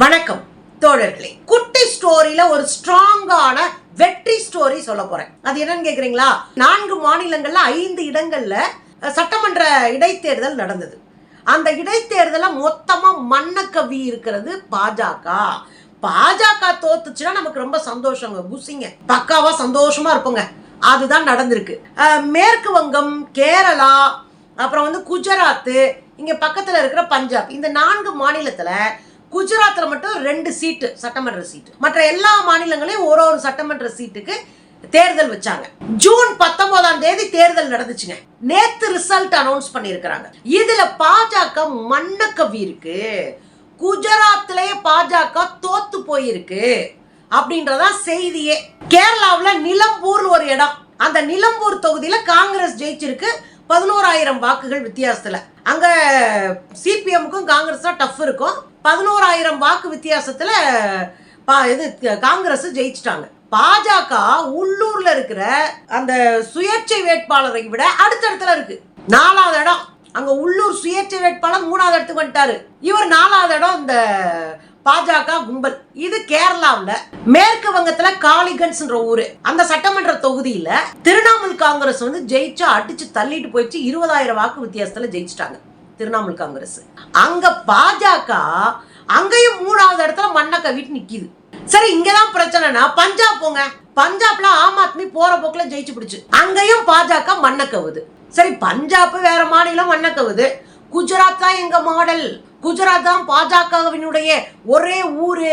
வணக்கம் தோழர்களே. குட்டி ஸ்டோரியில ஒரு ஸ்ட்ராங்கான வெற்றி ஸ்டோரி சொல்ல போறேன். அது என்னன்னு கேக்குறீங்களா? நான்கு மாநிலங்கள்ல ஐந்து இடங்கள்ல சட்டமன்ற இடைத்தேர்தல் நடந்தது. அந்த இடைத்தேர்தல மொத்தமா மண்ணக்கவி இருக்கிறது பாஜக. பாஜக தோத்துச்சுன்னா நமக்கு ரொம்ப சந்தோஷங்க குசிங்க பக்காவா சந்தோஷமா இருப்போங்க. அதுதான் நடந்திருக்கு. மேற்கு வங்கம் கேரளா அப்புறம் வந்து குஜராத்து இங்க பக்கத்துல இருக்கிற பஞ்சாப். இந்த நான்கு மாநிலத்துல குஜராத்தில் மட்டும் ரெண்டு சீட்டு சட்டமன்ற சீட்டு. மற்ற எல்லா மாநிலங்களையும் ஒரு ஒரு சட்டமன்ற சீட்டுக்கு தேர்தல் வச்சாங்க. ஜூன் பத்தொன்பதாம் தேதி தேர்தல் நடந்துச்சுங்க. நேத்து ரிசல்ட் அனௌன்ஸ் பண்ணியிருக்கிறாங்க. இதுல பாஜக மண்ணக்கவி இருக்கு குஜராத்திலேயே பாஜக தோத்து போயிருக்கு அப்படின்றதான் செய்தியே. கேரளாவில் நிலம்பூர்னு ஒரு இடம். அந்த நிலம்பூர் தொகுதியில காங்கிரஸ் ஜெயிச்சிருக்கு. பதினோராயிரம் வாக்குகள் வித்தியாசத்துல. அங்கே சிபிஎம்க்கும் காங்கிரஸ் தான் டஃப் இருக்கும். பதினோராயிரம் வாக்கு வித்தியாசத்தில் பா- இது காங்கிரஸ் ஜெயிச்சிட்டாங்க. பாஜக உள்ளூர்ல இருக்கிற அந்த சுயேட்சை வேட்பாளரை விட அடுத்தடுத்துல இருக்கு. நாலாவது இடம். அங்க உள்ளூர் சுயேட்சை வேட்பாளர் மூணாவது இடத்துக்கு வந்துட்டாரு. இவர் நாலாவது இடம் இந்த பாஜக கும்பல். இது கேரளாவில் மேற்கு வங்கத்துல காளிகன்ஸ்ன்ற ஊரு. அந்த சட்டமன்ற தொகுதியில திரிணாமுல் காங்கிரஸ் வந்து ஜெயிச்சு அடிச்சு தள்ளிட்டு போயிடுச்சு. இருபதாயிரம் வாக்கு வித்தியாசத்துல ஜெயிச்சிட்டாங்க திரிணாமுல் காங்கிரஸ். அங்க பாஜக அங்கேயும் மூணாவது இடத்துல மண்ணை கவிட்டு நிக்குது. சரி இங்கதான் பிரச்சனைனா பஞ்சாப் போங்க. பஞ்சாப்ல ஆம் ஆத்மி போற போக்குல ஜெயிச்சு பிடிச்சு. அங்கேயும் பாஜக மண்ணை கவுது. சரி பஞ்சாப் வேற மாநிலம் மண்ணை கவுது. குஜராத் தான் எங்க மாடல் குஜராத் தான் பாஜகவினுடைய ஒரே ஊரு.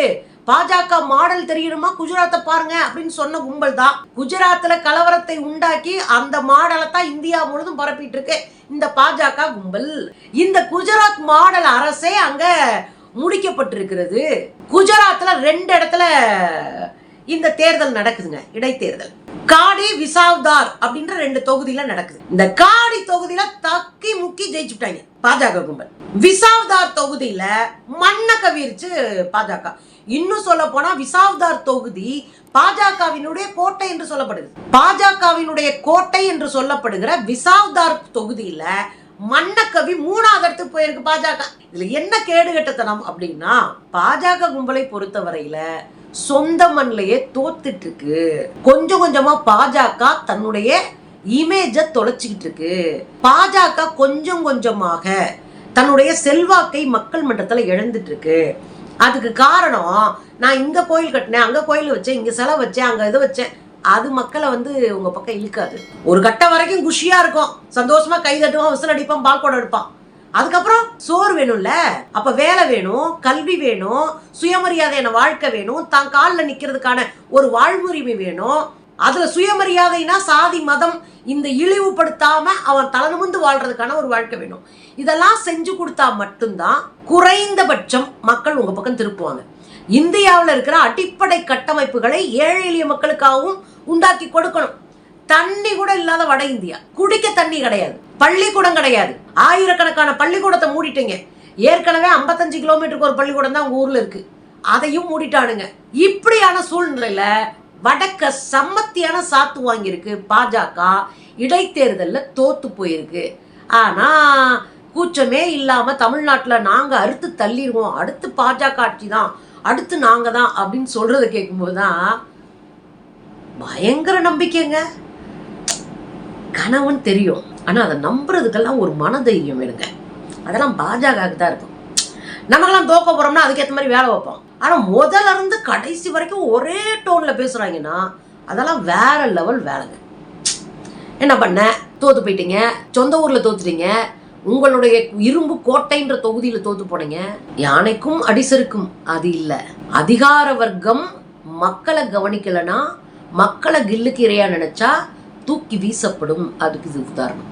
பாஜக மாடல் தெரியணுமா குஜராத்தை பாருங்க அப்படின்னு சொன்ன கும்பல் தான். குஜராத்ல கலவரத்தை உண்டாக்கி அந்த மாடலை தான் இந்தியா முழுதும் பரப்பிட்டு இருக்கு இந்த பாஜக கும்பல். இந்த குஜராத் மாடல் அரசே அங்க முடிக்கப்பட்டிருக்கிறது. குஜராத்ல ரெண்டு இடத்துல இந்த தேர்தல் நடக்குதுங்க இடைத்தேர்தல். காடி விசாவ்தார் அப்படின்ற ரெண்டு தொகுதியில நடக்குது. இந்த காடி தொகுதியில தக்கி முக்கி ஜெயிச்சுட்டாங்க பாஜக கும்பல். விசாவ்தார் தொகுதியில மண்ண கவிரிச்சு பாஜக. இன்னும் சொல்ல போனா விசாவ்தார் தொகுதி பாஜகவினுடைய கோட்டை என்று சொல்லப்படுது. பாஜகவினுடைய கோட்டை என்று சொல்லப்படுகிற விசாவ்தார் தொகுதியில மன்னக்கவி மூணாவது இடத்துக்கு போயிருக்கு பாஜக. இதுல என்ன கேடுகட்டத்தனம் அப்படின்னா பாஜக கும்பலை பொறுத்தவரையில சொந்த மண்ணிலேயே தோத்துட்டு இருக்கு கொஞ்சம் கொஞ்சமா பாஜக தன்னுடைய இமேஜை தொலைச்சிக்கிட்டு இருக்கு பாஜக கொஞ்சம் கொஞ்சமாக தன்னுடைய செல்வாக்கை மக்கள் மன்றத்துல இழந்துட்டு இருக்கு அதுக்கு காரணம் நான் இங்க கோயில் கட்டினேன் அங்க கோயில் வச்சேன் இங்க செலவு வச்சேன் அங்க இதை வச்சேன். அது மக்களை வந்து உங்க பக்கம் இழுக்காது. ஒரு கட்டம் வரைக்கும் குஷியா இருக்கும். சந்தோஷமா கை தட்டுவான் விசில் அடிப்பான் பால் குடம் எடுப்பான். அதுக்கப்புறம் சோறு வேணும்ல. அப்ப வேலை வேணும் கல்வி வேணும் சுயமரியாதையான வாழ்க்கை வேணும் தான் காலில் நிக்கிறதுக்கான ஒரு வாழ்வுரிமை வேணும். அதுல சுயமரியாதைனா சாதி மதம் இந்த இழிவுபடுத்தாம அவன் தலனுமுந்து வாழ்றதுக்கான ஒரு வாழ்க்கை வேணும். இதெல்லாம் செஞ்சு கொடுத்தா மட்டும்தான் குறைந்தபட்சம் மக்கள் உங்க பக்கம் திருப்புவாங்க. இந்தியாவில் இருக்கிற அடிப்படை கட்டமைப்புகளை ஏழை எளிய மக்களுக்காகவும் உண்டாக்கி கொடுக்கணும். தண்ணி கூட இல்லாத வட இந்தியா. குடிக்க தண்ணி கிடையாது. பள்ளிக்கூடம் கிடையாது. ஆயிரக்கணக்கான பள்ளிக்கூடத்தை மூடிட்டீங்க. ஏற்கனவே 55 கிலோமீட்டருக்கு ஒரு பள்ளிக்கூடம் தான் உங்கள் ஊரில் இருக்கு. அதையும் மூடிட்டானுங்க. இப்படியான சூழ்நிலையில் வடக்க சம்மத்தியான சாத்து வாங்கியிருக்கு. பாஜக இடைத்தேர்தலில் தோத்து போயிருக்கு. ஆனால் கூச்சமே இல்லாமல் தமிழ்நாட்டில் நாங்கள் அறுத்து தள்ளிடுவோம் அடுத்து பாஜக ஆட்சி தான் அடுத்து நாங்கள் தான் அப்படின்னு சொல்கிறத கேட்கும்போது தான் பயங்கர நம்பிக்கைங்க. கணவன் தெரியும். ஆனால் அதை நம்புறதுக்கெல்லாம் ஒரு மனதைரியம் வேணுங்க அதெல்லாம் பாஜகவுக்கு தான் இருக்கும். நமக்கெல்லாம் தோக்க போகிறோம்னா அதுக்கேற்ற மாதிரி வேலை வைப்போம். ஆனால் முதல்ல இருந்து கடைசி வரைக்கும் ஒரே டோனில் பேசுகிறாங்கன்னா அதெல்லாம் வேற லெவல் வேலைங்க. என்ன பண்ண? தோத்து போயிட்டீங்க. சொந்த ஊரில் தோத்துட்டீங்க. உங்களுடைய இரும்பு கோட்டைன்ற தொகுதியில் தோத்து போனீங்க. யானைக்கும் அடிசருக்கும் அது இல்லை. அதிகார வர்க்கம் மக்களை கவனிக்கலைன்னா மக்களை கில்லுக்கு இரையா நினைச்சா தூக்கி வீசப்படும். அதுக்கு இது உதாரணம்.